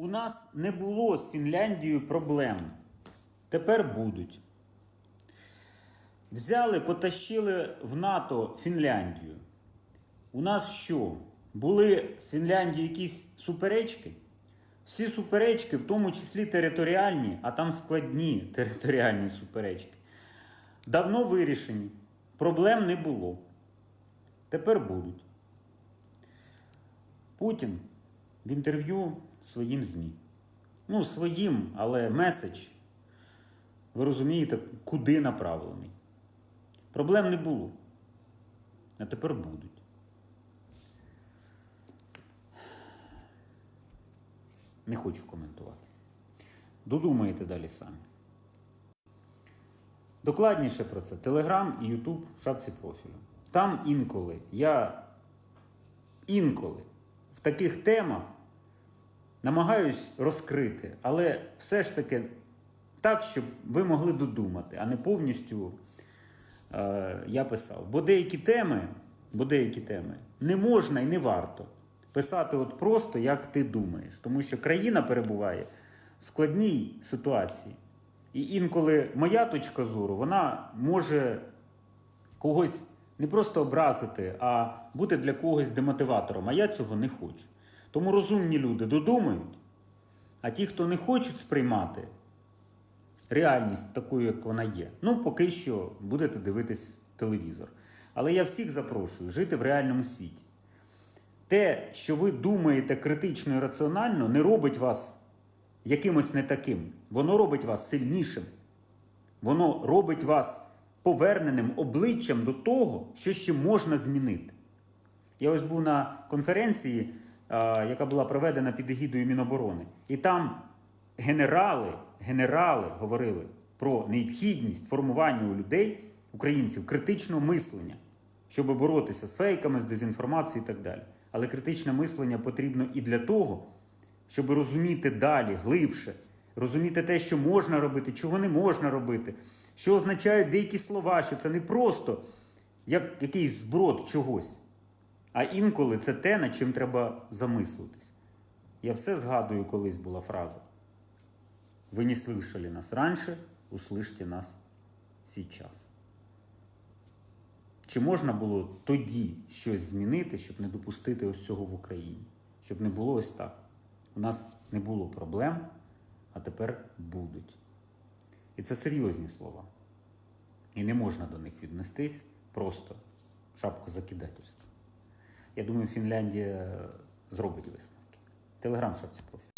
У нас не було з Фінляндією проблем. Тепер будуть. Взяли, потащили в НАТО Фінляндію. У нас що? Були з Фінляндією якісь суперечки? Всі суперечки, в тому числі територіальні, а там складні територіальні суперечки, давно вирішені. Проблем не було. Тепер будуть. Путін в інтерв'ю своїм ЗМІ. Ну, своїм, але меседж, ви розумієте, куди направлений. Проблем не було. А тепер будуть. Не хочу коментувати. Додумаєте далі самі. Докладніше про це Телеграм і Ютуб в шапці профілю. Там інколи я інколи в таких темах намагаюсь розкрити, але все ж таки так, щоб ви могли додумати, а не повністю е, я писав. Бо деякі теми, бо деякі теми не можна і не варто писати от просто, як ти думаєш. Тому що країна перебуває в складній ситуації. І інколи моя точка зору, вона може когось не просто образити, а бути для когось демотиватором. А я цього не хочу. Тому розумні люди додумають, а ті, хто не хочуть сприймати реальність такою, як вона є, ну поки що будете дивитись телевізор. Але я всіх запрошую жити в реальному світі. Те, що ви думаєте критично і раціонально, не робить вас якимось не таким. Воно робить вас сильнішим. Воно робить вас поверненим обличчям до того, що ще можна змінити. Я ось був на конференції, яка була проведена під егідою Міноборони, і там генерали, генерали говорили про необхідність формування у людей, українців, критичного мислення, щоб боротися з фейками, з дезінформацією і так далі. Але критичне мислення потрібно і для того, щоб розуміти далі, глибше, розуміти те, що можна робити, чого не можна робити, що означають деякі слова, що це не просто як якийсь зброд чогось. А інколи це те, над чим треба замислитись. Я все згадую, колись була фраза. Ви не слышали нас раніше, услышьте нас сейчас. Чи можна було тоді щось змінити, щоб не допустити ось цього в Україні? Щоб не було ось так. У нас не було проблем, а тепер будуть. І це серйозні слова. І не можна до них віднестись просто шапку закидательства. Я думаю, Фінляндія зробить висновки. Телеграм шапці профіль.